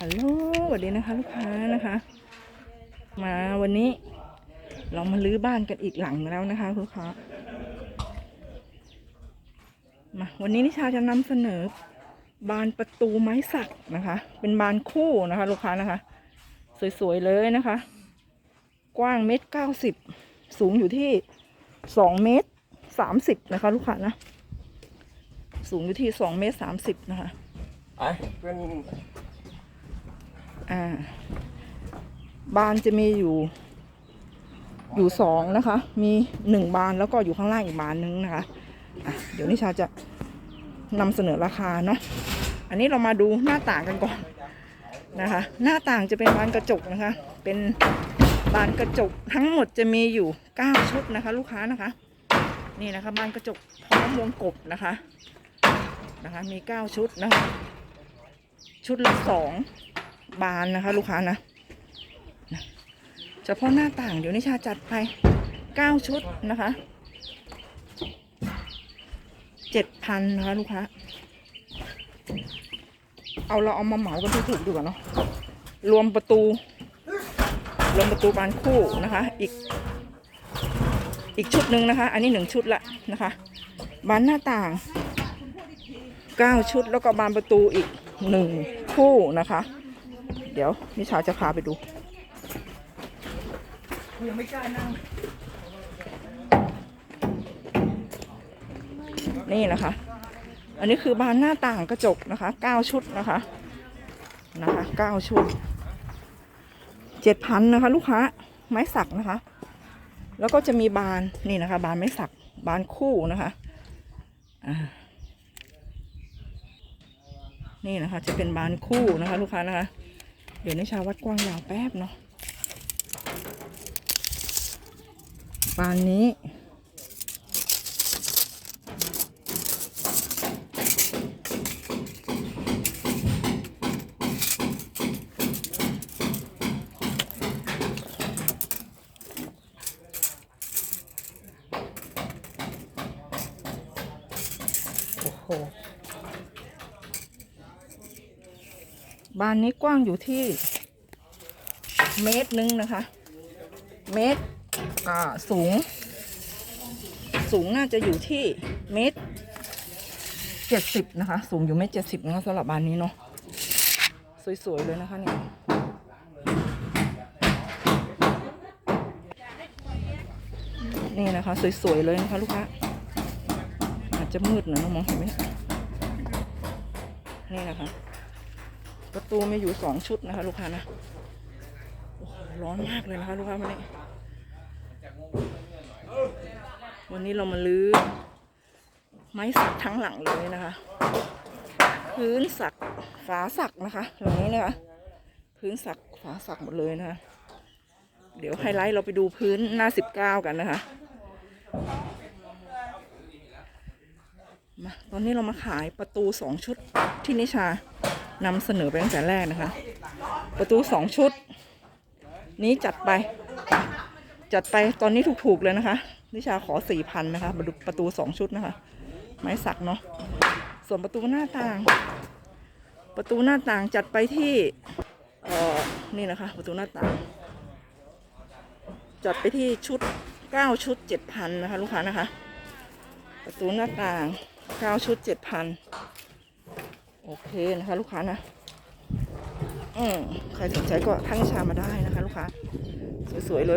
ฮัลโหลสวัสดีนะคะลูกค้านะคะ มาวันนี้ เรามาลื้อบ้านกันอีกหลังแล้วนะคะลูกค้ามาวันนี้นิชาจะนำเสนอบานประตูไม้สักนะคะ เป็นบานคู่นะคะลูกค้านะคะ สวยๆเลยนะคะ กว้างเมตรเก้าสิบสูงอยู่ที่สองเมตรสามสิบนะคะ ลูกค้านะ สูงอยู่ที่สองเมตรสามสิบนะคะไอ้เป็น อ่า บานจะมีอยู่ อยู่สองนะคะ มีหนึ่งบานแล้วก็อยู่ข้างล่างอีกบานนึงนะคะะเดี๋ยวนิชาจะนำเสนอราคาเนาะ อันนี้เรามาดูหน้าต่างกันก่อนนะคะ หน้าต่างจะเป็นบานกระจกนะคะ เป็นบานกระจกทั้งหมดจะมีอยู่เก้าชุดนะคะ ลูกค้านะคะ นี่นะคะบานกระจกพร้อมวงกบนะคะนะคะ มีเก้าชุดนะคะ ชุดละสอง บานนะคะ ลูกค้านะนะเฉพาะหน้าต่างเดี๋ยวนิชาจัดไปเก้าชุดนะคะเจ็ดพันนะคะ ลูกค้า เอาเราเอามาเหมากันถูกๆดีกว่าเนาะรวมประตู รวมประตูบานคู่นะคะ อีก อีกชุดหนึ่งนะคะ อันนี้หนึ่งชุดละนะคะ บานหน้าต่างเก้าชุดแล้วก็บานประตูอีกหนึ่งคู่นะคะ เดี๋ยวนิชาจะพาไปดูยังไม่กล้านั่งนี่นะคะ อันนี้คือบานหน้าต่างกระจกนะคะเก้าชุดนะคะนะคะเก้าชุดเจ็ดพันนะคะ ลูกค้าไม้สักนะคะ แล้วก็จะมีบานนี่นะคะ บานไม้สักบานคู่นะคะนี่นะคะ จะเป็นบานคู่นะคะ ลูกค้านะคะ เดี๋ยวนิชาวัดกว้างยาวแป๊บเนาะบานนี้ โอ้โห บานนี้กว้างอยู่ที่ เมตรหนึ่งนะคะ เมตรสูง สูงน่าจะอยู่ที่เมตรเจ็ดสิบนะคะ สูงอยู่เมตรเจ็ดสิบนะคะสำหรับบานนี้เนาะสวยๆเลยนะคะเนี่ยนี่นะคะ สวยๆเลยนะคะลูกค้าอาจจะมืดหน่อยนะมองเห็นไหมนี่นะคะ ประตูมีอยู่สองชุดนะคะ ลูกค้านะโอ้โหร้อนมากเลยนะคะลูกค้าวันนี้ วันนี้เรามาลื้อไม้สักทั้งหลังเลยนะคะ พื้นสักฝาสักนะคะหลังนี้นะคะพื้นสักฝาสักหมดเลยนะคะเดี๋ยวไฮไลท์เราไปดูพื้นหน้าสิบเก้ากันนะคะมาตอนนี้เรามาขายประตูสองชุดที่นิชา นำเสนอไปตั้งแต่แรกนะคะ ประตูสองชุด นี้จัดไป จัดไปตอนนี้ถูกๆเลยนะคะนิชาขอสี่พันนะคะประตูประตูสองชุดนะคะ ไม้สักเนาะส่วนประตูหน้าต่าง ประตูหน้าต่างจัดไปที่เอ่อนี่นะคะ ประตูหน้าต่าง จัดไปที่ชุดเก้าชุดเจ็ดพันนะคะ ลูกค้านะคะ ประตูหน้าต่างเก้าชุดเจ็ดพัน อเคนะคะลูกค้านะ อืมใครสนใจก็ทักนิชามาได้นะคะ ลูกค้า สวยๆเลย